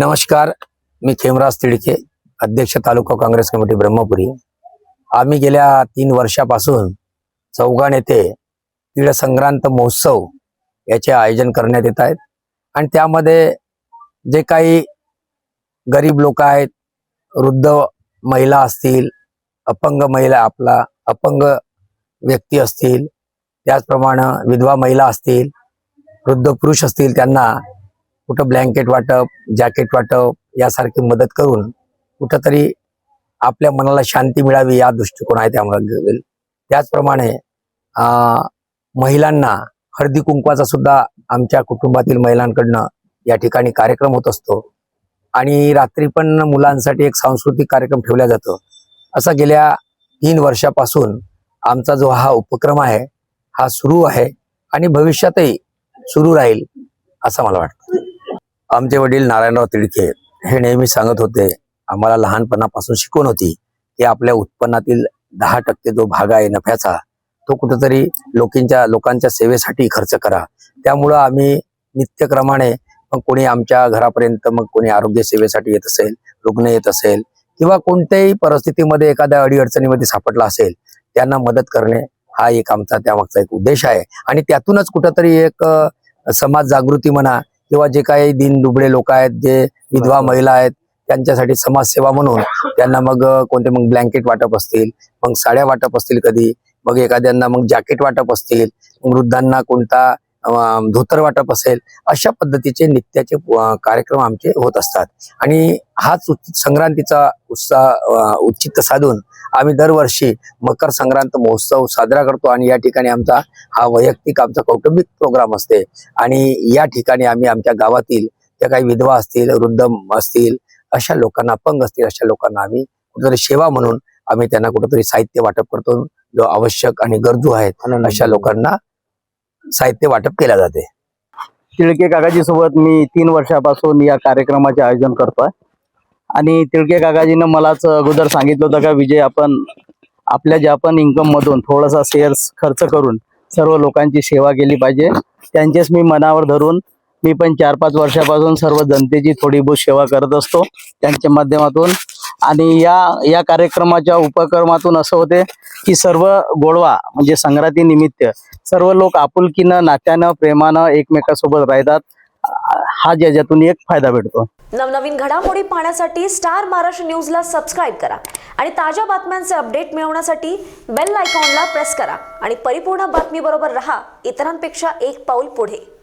नमस्कार मी खेमराज तिडके अध्यक्ष तालुका काँग्रेस कमिटी ब्रह्मपुरी. आम्ही गेल्या तीन वर्षापासून चौगाण येथे तीळ संक्रांत महोत्सव याचे आयोजन करण्यात येत आहेत. आणि त्यामध्ये जे काही गरीब लोक आहेत वृद्ध महिला असतील अपंग महिला आपला अपंग व्यक्ती असतील त्याचप्रमाणे विधवा महिला असतील वृद्ध पुरुष असतील त्यांना कुठं ब्लँकेट वाटप जॅकेट वाटप यासारखी मदत करून कुठंतरी आपल्या मनाला शांती मिळावी या दृष्टिकोन आहे त्यामुळे त्याचप्रमाणे महिलांना हळदी कुंकवाचा सुद्धा आमच्या कुटुंबातील महिलांकडनं या ठिकाणी कार्यक्रम होत असतो. आणि रात्री पण मुलांसाठी एक सांस्कृतिक कार्यक्रम ठेवला जातो. असा गेल्या तीन वर्षापासून आमचा जो हा उपक्रम आहे हा सुरू आहे आणि भविष्यातही सुरू राहील असं मला वाटतं. आमचे वडील नारायणराव तिडके हे नेहमी सांगत होते आम्हाला लहानपणापासून शिकवण होती की आपल्या उत्पन्नातील दहा टक्के जो भाग आहे नफ्याचा तो कुठंतरी लोकांच्या लोकांच्या सेवेसाठी खर्च करा. त्यामुळं आम्ही नित्यक्रमाने मग कोणी आमच्या घरापर्यंत मग कोणी आरोग्य सेवेसाठी येत असेल रुग्ण येत असेल किंवा कोणत्याही परिस्थितीमध्ये एखाद्या अडीअडचणीमध्ये सापडला असेल त्यांना मदत करणे हा एक आमचा त्यामागचा एक उद्देश आहे. आणि त्यातूनच कुठंतरी एक समाज जागृती म्हणा किंवा जे काही दिन दुबळे लोक आहेत जे विधवा महिला आहेत त्यांच्यासाठी समाजसेवा म्हणून त्यांना मग कोणते मग ब्लँकेट वाटप असतील मग साड्या वाटप असतील कधी मग एखाद्यांना मग जॅकेट वाटप असतील वृद्धांना कोणता धोतर वाटप असेल अशा पद्धतीचे नित्याचे कार्यक्रम आमचे होत असतात. आणि हाच संक्रांतीचा उत्साह अ, उच्चित साधून आम्ही दरवर्षी मकर संक्रांत महोत्सव साजरा करतो आणि या ठिकाणी आमचा हा वैयक्तिक आमचा कौटुंबिक प्रोग्राम असते. आणि या ठिकाणी आम्ही आमच्या गावातील ज्या काही विधवा असतील वृद्ध असतील अशा लोकांना अपंग असतील अशा लोकांना आम्ही कुठेतरी सेवा म्हणून आम्ही त्यांना कुठेतरी साहित्य वाटप करतो. जो आवश्यक आणि गरजू आहेत अशा लोकांना साहित्य वाटप केल्या जाते. तिळके काकाजी सोबत मी तीन वर्षापासून या कार्यक्रमाचे आयोजन करतोय. आणि तिळके काकाजीनं मलाच अगोदर सांगितलं होतं का विजय आपण आपल्या ज्या पण इन्कम मधून थोडासा शेअर्स खर्च करून सर्व लोकांची सेवा केली पाहिजे. त्यांचेच मी मनावर धरून मी पण चार पाच वर्षापासून सर्व जनतेची थोडी बहुत सेवा करत असतो त्यांच्या माध्यमातून. आणि या या कार्यक्रमाच्या उपक्रमातून असं होते की सर्व गोडवा म्हणजे संक्रांती निमित्त सर्व लोक आपुलकीनं नात्यानं प्रेमानं एकमेकासोबत राहतात. हा ज्याच्यातून एक फायदा भेटतो. नवनवीन घडामोडी पाहण्यासाठी स्टार महाराष्ट्र न्यूजला सबस्क्राईब करा आणि ताज्या बातम्यांचे अपडेट मिळवण्यासाठी बेल आयकॉनला प्रेस करा. आणि परिपूर्ण बातमीबरोबर रहा इतरांपेक्षा एक पाऊल पुढे.